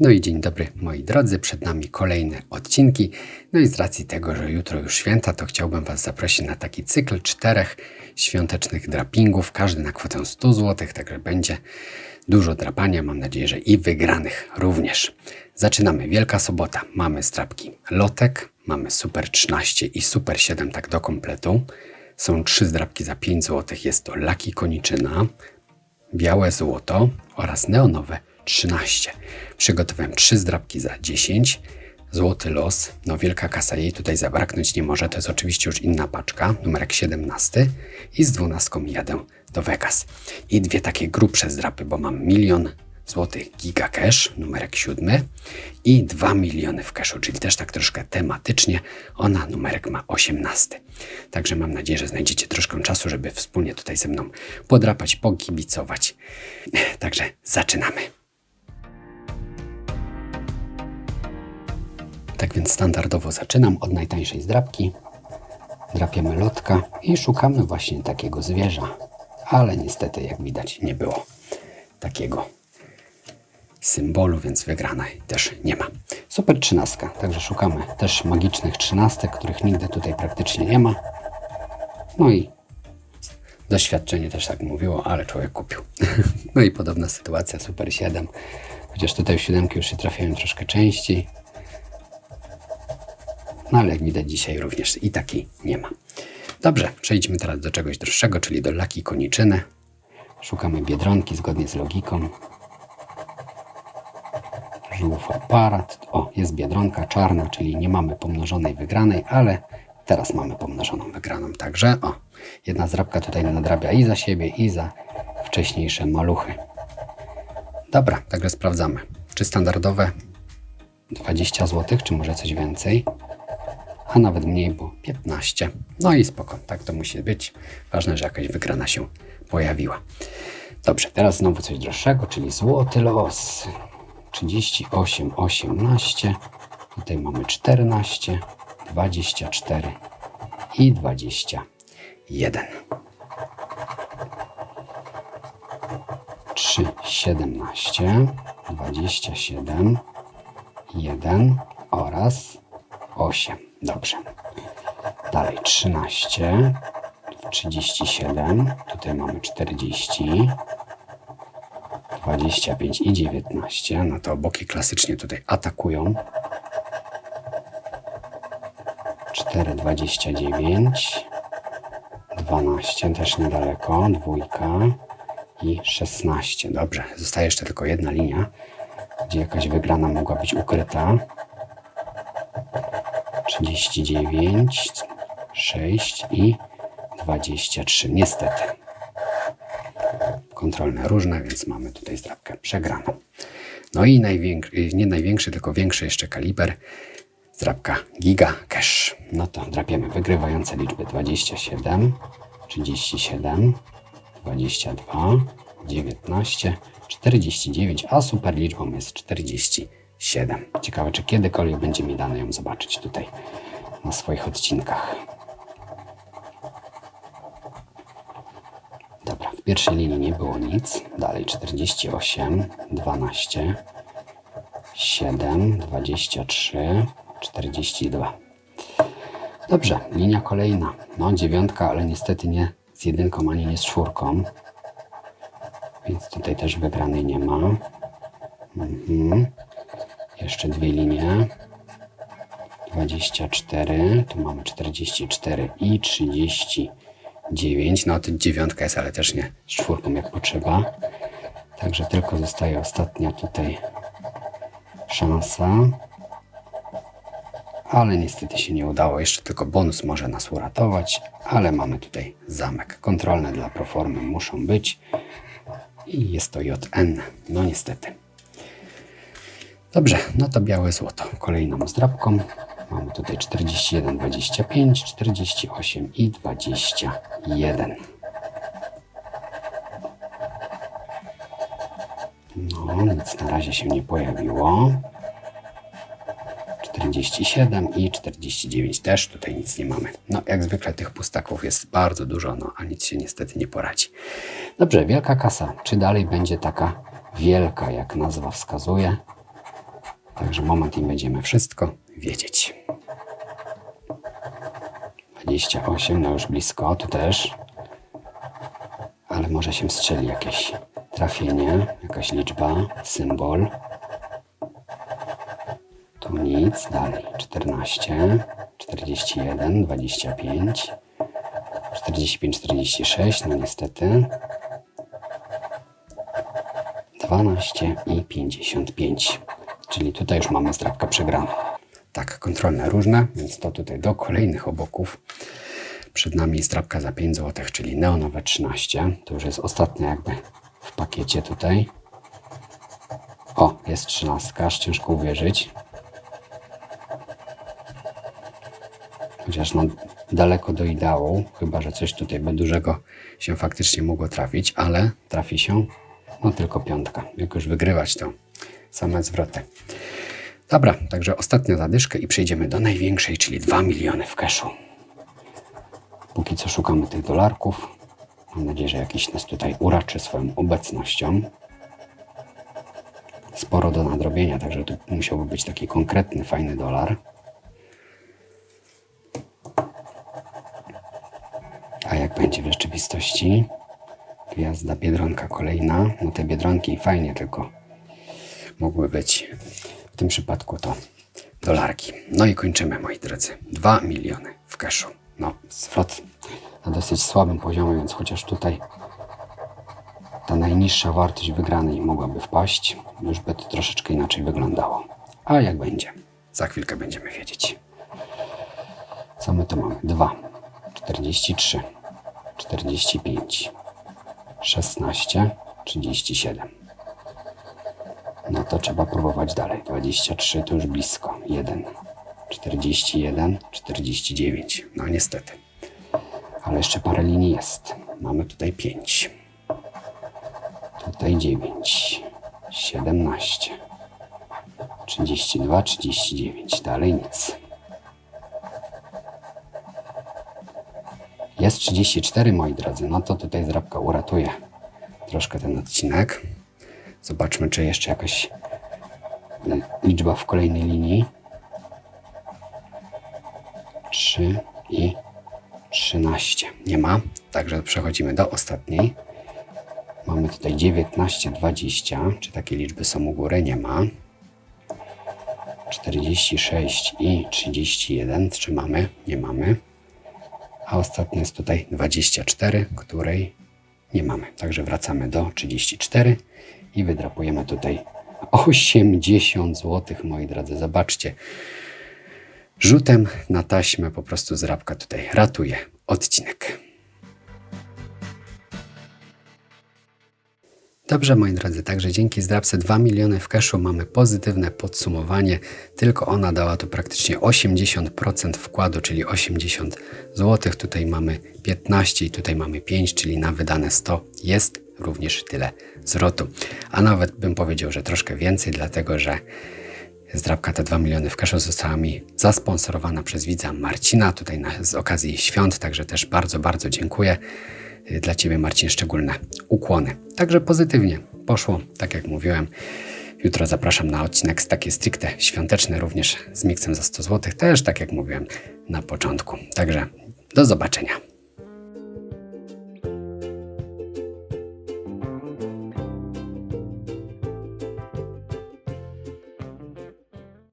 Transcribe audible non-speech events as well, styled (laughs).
No i dzień dobry moi drodzy, przed nami kolejne odcinki. No i z racji tego, że jutro już święta, to chciałbym Was zaprosić na taki cykl czterech świątecznych drapingów, każdy na kwotę 100 zł, także będzie dużo drapania, mam nadzieję, że i wygranych również. Zaczynamy, Wielka Sobota, mamy strapki Lotek, mamy Super 13 i Super 7 tak do kompletu. Są trzy zdrapki za 5 zł, jest to Laki Koniczyna, białe złoto oraz neonowe 13. Przygotowałem trzy zdrabki za 10. Złoty los, no wielka kasa jej tutaj zabraknąć nie może, to jest oczywiście już inna paczka, numerek 17 i z 12 jadę do Vegas. I dwie takie grubsze zdrapy, bo mam milion złotych giga cash, numerek 7 i 2 miliony w cashu, czyli też tak troszkę tematycznie, ona numerek ma 18. Także mam nadzieję, że znajdziecie troszkę czasu, żeby wspólnie tutaj ze mną podrapać, pokibicować. (laughs) Także zaczynamy. Tak więc standardowo zaczynam od najtańszej zdrapki. Drapiemy lotka i szukamy właśnie takiego zwierza. Ale niestety, jak widać, nie było takiego symbolu, więc wygranej też nie ma. Super trzynastka, także szukamy też magicznych trzynastek, których nigdy tutaj praktycznie nie ma. No i doświadczenie też tak mówiło, ale człowiek kupił. (laughs) no i podobna sytuacja, Super 7. Chociaż tutaj siódemki już się trafiają troszkę częściej. No ale jak widać dzisiaj również i taki nie ma. Dobrze, przejdźmy teraz do czegoś droższego, czyli do laki koniczyny. Szukamy biedronki zgodnie z logiką. Żółw aparat. O, jest biedronka czarna, czyli nie mamy pomnożonej wygranej, ale teraz mamy pomnożoną wygraną. Także o, jedna zrabka tutaj nadrabia i za siebie, i za wcześniejsze maluchy. Dobra, także sprawdzamy. Czy standardowe 20 zł, czy może coś więcej? A nawet mniej, bo 15. No i spoko, tak to musi być. Ważne, że jakaś wygrana się pojawiła. Dobrze, teraz znowu coś droższego, czyli złoty los. 38, 18. Tutaj mamy 14, 24 i 21. 3, 17, 27, 1 oraz 8. Dobrze. Dalej 13, 37, tutaj mamy 40, 25 i 19. No to boki klasycznie tutaj atakują. 4, 29, 12 też niedaleko, dwójka i 16. Dobrze, zostaje jeszcze tylko jedna linia, gdzie jakaś wygrana mogła być ukryta. 39, 6 i 23. Niestety. Kontrolne różne, więc mamy tutaj zdrabkę przegraną. No i największy, nie największy, tylko większy jeszcze kaliber. Zdrabka Giga Cash. No to drapiemy wygrywające liczby 27, 37, 22, 19, 49, a super liczbą jest 40. 7. Ciekawe, czy kiedykolwiek będzie mi dane ją zobaczyć tutaj na swoich odcinkach. Dobra, w pierwszej linii nie było nic. Dalej 48, 12, 7, 23, 42. Dobrze, linia kolejna. No, dziewiątka, ale niestety nie z jedynką ani nie z czwórką. Więc tutaj też wygranej nie ma. Mhm. Jeszcze dwie linie. 24, tu mamy 44 i 39. No to dziewiątka jest, ale też nie z czwórką jak potrzeba. Także tylko zostaje ostatnia tutaj szansa. Ale niestety się nie udało. Jeszcze tylko bonus może nas uratować. Ale mamy tutaj zamek. Kontrolne dla proformy muszą być. I jest to JN. No niestety. Dobrze, no to białe złoto. Kolejną zdrabką mamy tutaj 41, 25, 48 i 21. No, nic na razie się nie pojawiło. 47 i 49 też tutaj nic nie mamy. No, jak zwykle tych pustaków jest bardzo dużo, no a nic się niestety nie poradzi. Dobrze, wielka kasa. Czy dalej będzie taka wielka, jak nazwa wskazuje? Także moment i będziemy wszystko wiedzieć. 28, no już blisko, tu też. Ale może się strzeli jakieś trafienie, jakaś liczba, symbol. Tu nic, dalej 14, 41, 25, 45, 46, no niestety. 12 i 55. Czyli tutaj już mamy zdrabkę przegraną. Tak, kontrolne różne, więc to tutaj do kolejnych oboków. Przed nami zdrabka za 5 zł, czyli neonowe 13. To już jest ostatnia jakby w pakiecie tutaj. O, jest 13, aż ciężko uwierzyć. Chociaż no, daleko do ideału, chyba że coś tutaj by dużego się faktycznie mogło trafić, ale trafi się no tylko piątka. Jak już wygrywać, to same zwroty. Dobra, także ostatnia zadyszka i przejdziemy do największej, czyli 2 miliony w cashu. Póki co szukamy tych dolarków. Mam nadzieję, że jakiś nas tutaj uraczy swoją obecnością. Sporo do nadrobienia, także tu musiałby być taki konkretny, fajny dolar. A jak będzie w rzeczywistości? Gwiazda Biedronka kolejna. No te Biedronki fajnie, tylko mogły być w tym przypadku to dolarki. No i kończymy, moi drodzy. 2 miliony w cashu. No, zwrot na dosyć słabym poziomie, więc chociaż tutaj ta najniższa wartość wygranej mogłaby wpaść, już by to troszeczkę inaczej wyglądało. A jak będzie? Za chwilkę będziemy wiedzieć. Co my tu mamy? 2, 43, 45, 16, 37. No to trzeba próbować dalej. 23 to już blisko. 1, 41, 49. No niestety. Ale jeszcze parę linii jest. Mamy tutaj 5. Tutaj 9, 17, 32, 39. Dalej nic. Jest 34, moi drodzy. No to tutaj zrabka uratuje troszkę ten odcinek. Zobaczmy, czy jeszcze jakaś liczba w kolejnej linii. 3 i 13. Nie ma, także przechodzimy do ostatniej. Mamy tutaj 19, 20. Czy takie liczby są u góry? Nie ma. 46 i 31. Czy mamy? Nie mamy. A ostatnia jest tutaj 24, której nie mamy. Także wracamy do 34 i wydrapujemy tutaj 80 zł, moi drodzy. Zobaczcie. Rzutem na taśmę po prostu zrabka tutaj ratuje odcinek. Dobrze, moi drodzy, także dzięki zdrabce 2 miliony w cashu mamy pozytywne podsumowanie. Tylko ona dała tu praktycznie 80% wkładu, czyli 80 zł. Tutaj mamy 15 i tutaj mamy 5, czyli na wydane 100 jest również tyle zwrotu. A nawet bym powiedział, że troszkę więcej, dlatego że zdrabka te 2 miliony w cashu została mi zasponsorowana przez widza Marcina tutaj na, z okazji świąt, także też bardzo, bardzo dziękuję. Y, dla Ciebie, Marcin, szczególne ukłony. Także pozytywnie poszło, tak jak mówiłem. Jutro zapraszam na odcinek z takie stricte świąteczny, również z miksem za 100 zł, też tak jak mówiłem na początku. Także do zobaczenia.